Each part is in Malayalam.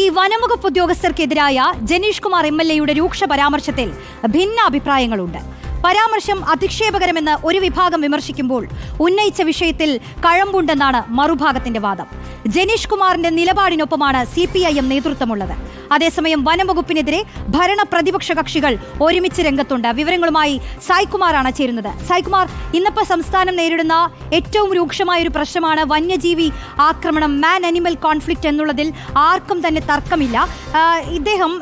ഈ വനംവകുപ്പ് ഉദ്യോഗസ്ഥർക്കെതിരായ ജനീഷ് കുമാർ എം എൽ എയുടെ രൂക്ഷ പരാമർശത്തിൽ ഭിന്ന അഭിപ്രായങ്ങളുണ്ട് പരാമർശം അധിക്ഷേപകരമെന്ന് ഒരു വിഭാഗം വിമർശിക്കുമ്പോൾ ഉന്നയിച്ച വിഷയത്തിൽ കഴമ്പുണ്ടെന്നാണ് മറുഭാഗത്തിന്റെ വാദം. ജനീഷ് കുമാറിന്റെ നിലപാടിനൊപ്പമാണ് സി പി ഐ എം നേതൃത്വമുള്ളത്. അതേസമയം വനംവകുപ്പിനെതിരെ ഭരണ പ്രതിപക്ഷ കക്ഷികൾ ഒരുമിച്ച് രംഗത്തുണ്ട്. വിവരങ്ങളുമായി സായ്കുമാറാണ് ചേരുന്നത്. സായ്കുമാർ ഇന്നിപ്പോ സംസ്ഥാനം നേരിടുന്ന ഏറ്റവും രൂക്ഷമായ ഒരു പ്രശ്നമാണ് വന്യജീവി ആക്രമണം മാൻ അനിമൽ കോൺഫ്ലിക്റ്റ് എന്നുള്ളതിൽ ആർക്കും തന്നെ തർക്കമില്ല. ഇദ്ദേഹം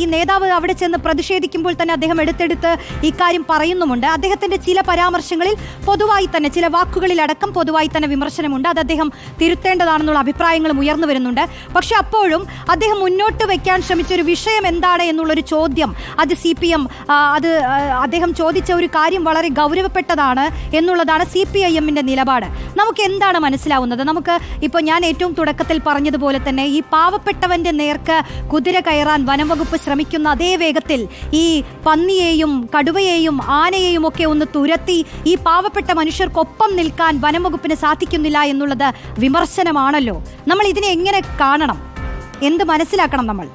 ഈ നേതാവ് അവിടെ ചെന്ന് പ്രതിഷേധിക്കുമ്പോൾ തന്നെ അദ്ദേഹം എടുത്തെടുത്ത് ഇക്കാര്യം പറയുന്നുമുണ്ട്. അദ്ദേഹത്തിന്റെ ചില പരാമർശങ്ങളിൽ പൊതുവായി തന്നെ ചില വാക്കുകളിൽ അടക്കം പൊതുവായി തന്നെ വിമർശനമുണ്ട്. അത് അദ്ദേഹം തിരുത്തേണ്ടതാണെന്നുള്ള അഭിപ്രായങ്ങളും ഉയർന്നു വരുന്നുണ്ട്. പക്ഷെ അപ്പോഴും അദ്ദേഹം മുന്നോട്ട് വെക്കാൻ ശ്രമിച്ച ഒരു വിഷയം എന്താണ് എന്നുള്ളൊരു ചോദ്യം. അത് സി പി എം അത് അദ്ദേഹം ചോദിച്ച ഒരു കാര്യം വളരെ ഗൗരവപ്പെട്ടതാണ് എന്നുള്ളതാണ് സി പി ഐ എമ്മിന്റെ നിലപാട്. നമുക്ക് എന്താണ് മനസ്സിലാവുന്നത്? നമുക്ക് ഇപ്പോൾ ഞാൻ ഏറ്റവും തുടക്കത്തിൽ പറഞ്ഞതുപോലെ തന്നെ ഈ പാവപ്പെട്ടവന്റെ നേർക്ക് കുതിര കയറാൻ വനംവകുപ്പ് ശ്രമിക്കുന്ന അതേ വേഗത്തിൽ ഈ പന്നിയെയും കടുവയെയും ആനയെയും ഒക്കെ ഒന്ന് തുരത്തി ഈ പാവപ്പെട്ട മനുഷ്യർക്കൊപ്പം നിൽക്കാൻ വനംവകുപ്പിന് സാധിക്കുന്നില്ല എന്നുള്ളത് വിമർശനമാണല്ലോ. നമ്മൾ ഇതിനെ എങ്ങനെ കാണണം? എന്ത് മനസ്സിലാക്കണം നമ്മൾ?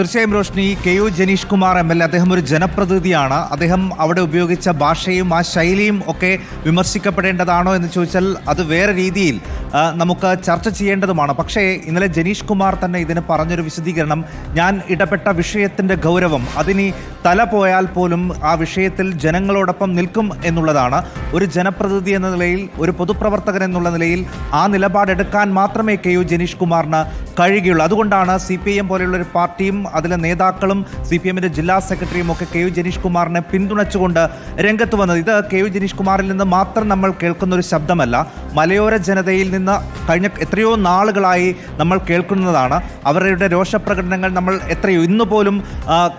തീർച്ചയായും Roshni K U Janeesh Kumar M L A അദ്ദേഹം ഒരു ജനപ്രതിനിധിയാണ്. അദ്ദേഹം അവിടെ ഉപയോഗിച്ച ഭാഷയും ആ ശൈലിയും ഒക്കെ വിമർശിക്കപ്പെടേണ്ടതാണോ എന്ന് ചോദിച്ചാൽ അത് വേറെ രീതിയിൽ നമുക്ക് ചർച്ച ചെയ്യേണ്ടതുമാണ്. പക്ഷേ ഇന്നലെ ജനീഷ് കുമാർ തന്നെ ഇതിന് പറഞ്ഞൊരു വിശദീകരണം ഞാൻ ഇടപെട്ട വിഷയത്തിന്റെ ഗൗരവം അതിനി തല പോയാൽ പോലും ആ വിഷയത്തിൽ ജനങ്ങളോടൊപ്പം നിൽക്കും എന്നുള്ളതാണ്. ഒരു ജനപ്രതിനിധി എന്ന നിലയിൽ ഒരു പൊതുപ്രവർത്തകൻ എന്നുള്ള നിലയിൽ ആ നിലപാടെടുക്കാൻ മാത്രമേ കെ യു ജനീഷ് കുമാറിന് കഴിയുകയുള്ളൂ. അതുകൊണ്ടാണ് സി പി എം പോലെയുള്ള ഒരു പാർട്ടിയും അതിലെ നേതാക്കളും സി പി എമ്മിന്റെ ജില്ലാ സെക്രട്ടറിയും ഒക്കെ കെ യു ജനീഷ് കുമാറിനെ പിന്തുണച്ചുകൊണ്ട് രംഗത്ത് വന്നത്. ഇത് കെ യു ജനീഷ് കുമാറിൽ നിന്ന് മാത്രം നമ്മൾ കേൾക്കുന്ന ഒരു ശബ്ദമല്ല. മലയോര ജനതയിൽ നിന്ന് കഴിഞ്ഞ എത്രയോ നാളുകളായി നമ്മൾ കേൾക്കുന്നതാണ്. അവരുടെ രോഷപ്രകടനങ്ങൾ നമ്മൾ എത്രയോ. ഇന്ന് പോലും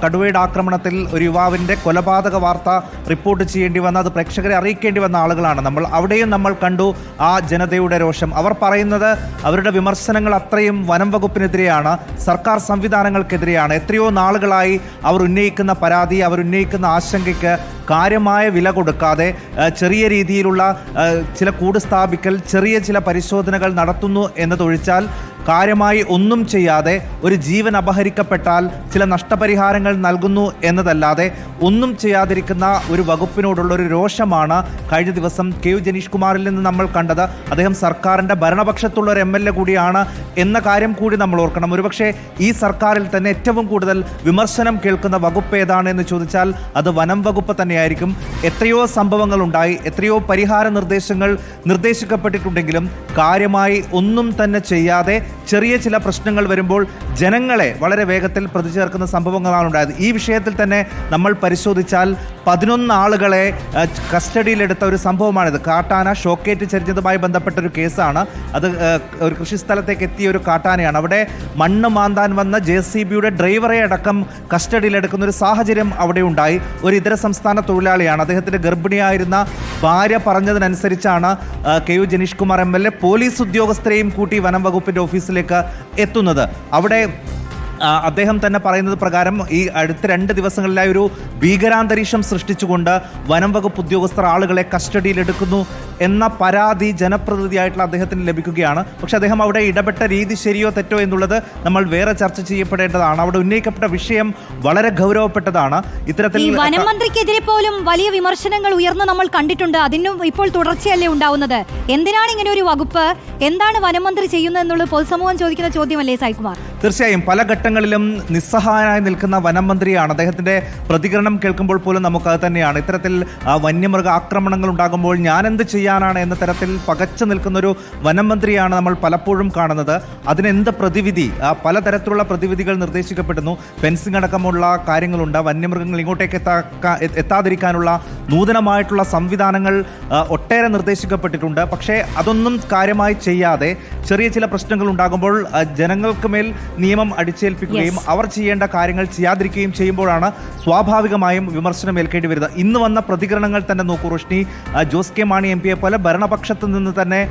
കടുവയുടെ ആക്രമണത്തിൽ ഒരു യുവാവിന്റെ കൊലപാതക വാർത്ത റിപ്പോർട്ട് ചെയ്യേണ്ടി വന്ന അത് പ്രേക്ഷകരെ അറിയിക്കേണ്ടി വന്ന ആളുകളാണ് നമ്മൾ. അവിടെയും നമ്മൾ കണ്ടു ആ ജനതയുടെ രോഷം. അവർ പറയുന്നത് അവരുടെ വിമർശനങ്ങൾ അത്രയും വനം വകുപ്പിനെതിരെയാണ്. സർക്കാർ സംവിധാനങ്ങൾക്കെതിരെയാണ് എത്രയോ നാളുകളായി അവർ ഉന്നയിക്കുന്ന പരാതി അവർ ഉന്നയിക്കുന്ന ആശങ്കയ്ക്ക് കാര്യമായ വില കൊടുക്കാതെ ചെറിയ രീതിയിലുള്ള ചില കൂട് സ്ഥാപിക്കൽ ചെറിയ ചില പരിശോധനകൾ നടത്തുന്നു എന്നതൊഴിച്ചാൽ കാര്യമായി ഒന്നും ചെയ്യാതെ ഒരു ജീവൻ അപഹരിക്കപ്പെട്ടാൽ ചില നഷ്ടപരിഹാരങ്ങൾ നൽകുന്നു എന്നതല്ലാതെ ഒന്നും ചെയ്യാതിരിക്കുന്ന ഒരു വകുപ്പിനോടുള്ള ഒരു രോഷമാണ് കഴിഞ്ഞ ദിവസം കെ യു ജനീഷ് കുമാറിൽ നിന്ന് നമ്മൾ കണ്ടത്. അദ്ദേഹം സർക്കാരിന്റെ ഭരണപക്ഷത്തുള്ള ഒരു എം എൽ എ കൂടിയാണ് എന്ന കാര്യം കൂടി നമ്മൾ ഓർക്കണം. ഒരുപക്ഷെ ഈ സർക്കാരിൽ തന്നെ ഏറ്റവും കൂടുതൽ വിമർശനം കേൾക്കുന്ന വകുപ്പ് ഏതാണ് എന്ന് ചോദിച്ചാൽ അത് വനം വകുപ്പ് തന്നെയായിരിക്കും. എത്രയോ സംഭവങ്ങൾ ഉണ്ടായി എത്രയോ പരിഹാര നിർദ്ദേശങ്ങൾ നിർദ്ദേശിക്കപ്പെട്ടിട്ടുണ്ടെങ്കിലും കാര്യമായി ഒന്നും തന്നെ ചെയ്യാതെ ചെറിയ ചില പ്രശ്നങ്ങൾ വരുമ്പോൾ ജനങ്ങളെ വളരെ വേഗത്തിൽ പ്രതിചേർക്കുന്ന സംഭവങ്ങളാണ് ഉണ്ടായത്. ഈ വിഷയത്തിൽ തന്നെ നമ്മൾ പരിശോധിച്ചാൽ പതിനൊന്ന് ആളുകളെ കസ്റ്റഡിയിലെടുത്ത ഒരു സംഭവമാണിത്. കാട്ടാന ഷോക്കേറ്റ് ചരിഞ്ഞതുമായി ബന്ധപ്പെട്ട ഒരു കേസാണ്. അത് ഒരു കൃഷിസ്ഥലത്തേക്ക് എത്തിയ ഒരു കാട്ടാനയാണ്. അവിടെ മണ്ണ് മാന്താൻ വന്ന ജെ സി ബിയുടെ ഡ്രൈവറെ അടക്കം കസ്റ്റഡിയിലെടുക്കുന്ന ഒരു സാഹചര്യം അവിടെ ഉണ്ടായി. ഒരു ഇതര സംസ്ഥാന തൊഴിലാളിയാണ്. അദ്ദേഹത്തിന്റെ ഗർഭിണിയായിരുന്ന ഭാര്യ പറഞ്ഞതിനനുസരിച്ചാണ് K U Janeesh Kumar M L A police ഉദ്യോഗസ്ഥരെയും കൂട്ടി വനം വകുപ്പിന്റെ ഓഫീസിലേക്ക് എത്തുന്നത്. അവിടെ അദ്ദേഹം തന്നെ പറയുന്നത് പ്രകാരം ഈ അടുത്ത രണ്ട് ദിവസങ്ങളിലായി ഒരു ഭീകരാന്തരീക്ഷം സൃഷ്ടിച്ചുകൊണ്ട് വനം വകുപ്പ് ഉദ്യോഗസ്ഥർ ആളുകളെ കസ്റ്റഡിയിലെടുക്കുന്നു. എന്ന പരാതി ജനപ്രതിനിധിയായിട്ടുള്ള അദ്ദേഹത്തിന് ലഭിക്കുകയാണ്. പക്ഷെ അദ്ദേഹം അവിടെ ഇടപെട്ട രീതി ശരിയോ തെറ്റോ എന്നുള്ളത് നമ്മൾ വേറെ ചർച്ച ചെയ്യപ്പെടേണ്ടതാണ്. അവിടെ ഉന്നയിക്കപ്പെട്ട വിഷയം വളരെ ഗൗരവപ്പെട്ടതാണ്. ഇത്തരത്തിൽ ഈ വനം മന്ത്രിക്കെതിരെ പോലും വലിയ വിമർശനങ്ങൾ ഉയർന്നു നമ്മൾ കണ്ടിട്ടുണ്ട്. അതിനും ഇപ്പോൾ തുടർച്ചയല്ലേ ഉണ്ടാവുന്നത്? എന്തിനാണ് ഇങ്ങനെ ഒരു വകുപ്പ്? എന്താണ് വനം മന്ത്രി ചെയ്യുന്നത് എന്നുള്ളത് പൊതുസമൂഹം ചോദിക്കുന്ന ചോദ്യമല്ലേ സായികുമാർ? തീർച്ചയായും പല ഘട്ടങ്ങളിലും നിസ്സഹായനായി നിൽക്കുന്ന വനം മന്ത്രിയാണ്. അദ്ദേഹത്തിന്റെ പ്രതികരണം കേൾക്കുമ്പോൾ പോലും നമുക്കത് തന്നെയാണ്. ഇത്തരത്തിൽ വന്യമൃഗ ആക്രമണങ്ങൾ ഉണ്ടാകുമ്പോൾ ഞാൻ എന്ത് ചെയ്യാനാണ് എന്ന തരത്തിൽ പകച്ചു നിൽക്കുന്നൊരു വനം മന്ത്രിയാണ് നമ്മൾ പലപ്പോഴും കാണുന്നത്. അതിനെന്ത് പ്രതിവിധി? പലതരത്തിലുള്ള പ്രതിവിധികൾ നിർദ്ദേശിക്കപ്പെടുന്നു. ഫെൻസിംഗ് അടക്കമുള്ള കാര്യങ്ങളുണ്ട്. വന്യമൃഗങ്ങൾ ഇങ്ങോട്ടേക്ക് എത്താതിരിക്കാനുള്ള നൂതനമായിട്ടുള്ള സംവിധാനങ്ങൾ ഒട്ടേറെ നിർദ്ദേശിക്കപ്പെട്ടിട്ടുണ്ട്. പക്ഷേ അതൊന്നും കാര്യമായി ചെയ്യാതെ ചെറിയ ചില പ്രശ്നങ്ങൾ ഉണ്ടാകുമ്പോൾ ജനങ്ങൾക്ക് മേൽ നിയമം അടിച്ചേൽപ്പിക്കുകയും അവർ ചെയ്യേണ്ട കാര്യങ്ങൾ ചെയ്യാതിരിക്കുകയും ചെയ്യുമ്പോഴാണ് സ്വാഭാവികമായും വിമർശനം ഏൽക്കേണ്ടി വരുന്നത്. ഇന്ന് വന്ന പ്രതികരണങ്ങൾ തന്നെ നോക്കൂ Roshni. Jose K Mani M P വ്യക്തിയെ പോലെ ഭരണപക്ഷത്ത് നിന്ന് തന്നെ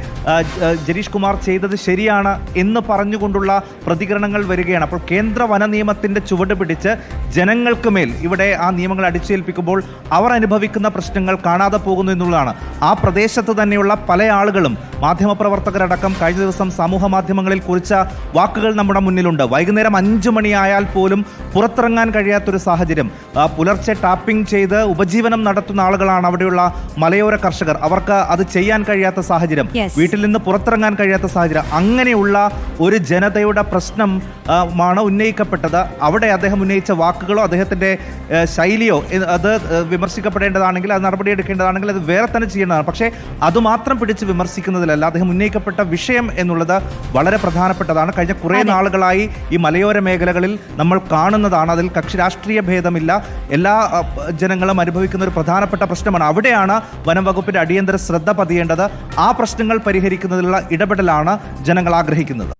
ജനീഷ് കുമാർ ചെയ്തത് ശരിയാണ് എന്ന് പറഞ്ഞുകൊണ്ടുള്ള പ്രതികരണങ്ങൾ വരികയാണ്. അപ്പോൾ കേന്ദ്ര വന നിയമത്തിന്റെ ചുവട് പിടിച്ച് ജനങ്ങൾക്ക് മേൽ ഇവിടെ ആ നിയമങ്ങൾ അടിച്ചേൽപ്പിക്കുമ്പോൾ അവർ അനുഭവിക്കുന്ന പ്രശ്നങ്ങൾ കാണാതെ പോകുന്നു എന്നുള്ളതാണ്. ആ പ്രദേശത്ത് തന്നെയുള്ള പല ആളുകളും മാധ്യമപ്രവർത്തകരടക്കം കഴിഞ്ഞ ദിവസം സമൂഹ മാധ്യമങ്ങളിൽ കുറിച്ച വാക്കുകൾ നമ്മുടെ മുന്നിലുണ്ട്. വൈകുന്നേരം അഞ്ചു മണിയായാൽ പോലും പുറത്തിറങ്ങാൻ കഴിയാത്തൊരു സാഹചര്യം. പുലർച്ചെ ടാപ്പിംഗ് ചെയ്ത് ഉപജീവനം നടത്തുന്ന ആളുകളാണ് അവിടെയുള്ള മലയോര കർഷകർ. അവർക്ക് അത് ചെയ്യാൻ കഴിയാത്ത സാഹചര്യം. വീട്ടിൽ നിന്ന് പുറത്തിറങ്ങാൻ കഴിയാത്ത സാഹചര്യം. അങ്ങനെയുള്ള ഒരു ജനതയുടെ പ്രശ്നം മാണ് ഉന്നയിക്കപ്പെട്ടത്. അവിടെ അദ്ദേഹം ഉന്നയിച്ച വാക്കുകളോ അദ്ദേഹത്തിന്റെ ശൈലിയോ അത് വിമർശിക്കപ്പെടേണ്ടതാണെങ്കിൽ അത് നടപടിയെടുക്കേണ്ടതാണെങ്കിൽ അത് വേറെ തന്നെ ചെയ്യേണ്ടതാണ്. പക്ഷേ അതുമാത്രം പിടിച്ച് വിമർശിക്കുന്നതിലല്ല അദ്ദേഹം ഉന്നയിക്കപ്പെട്ട വിഷയം എന്നുള്ളത് വളരെ പ്രധാനപ്പെട്ടതാണ്. കഴിഞ്ഞ കുറേ നാളുകളായി ഈ മലയോര മേഖലകളിൽ നമ്മൾ കാണുന്നതാണ്. അതിൽ കക്ഷി രാഷ്ട്രീയ ഭേദമില്ല. എല്ലാ ജനങ്ങളും അനുഭവിക്കുന്ന ഒരു പ്രധാനപ്പെട്ട പ്രശ്നമാണ്. അവിടെയാണ് വനം വകുപ്പിന്റെ അടിയന്തര ശ്രദ്ധ പതിയേണ്ടത്. ആ പ്രശ്നങ്ങൾ പരിഹരിക്കുന്നതിനുള്ള ഇടപെടലാണ് ജനങ്ങൾ ആഗ്രഹിക്കുന്നത്.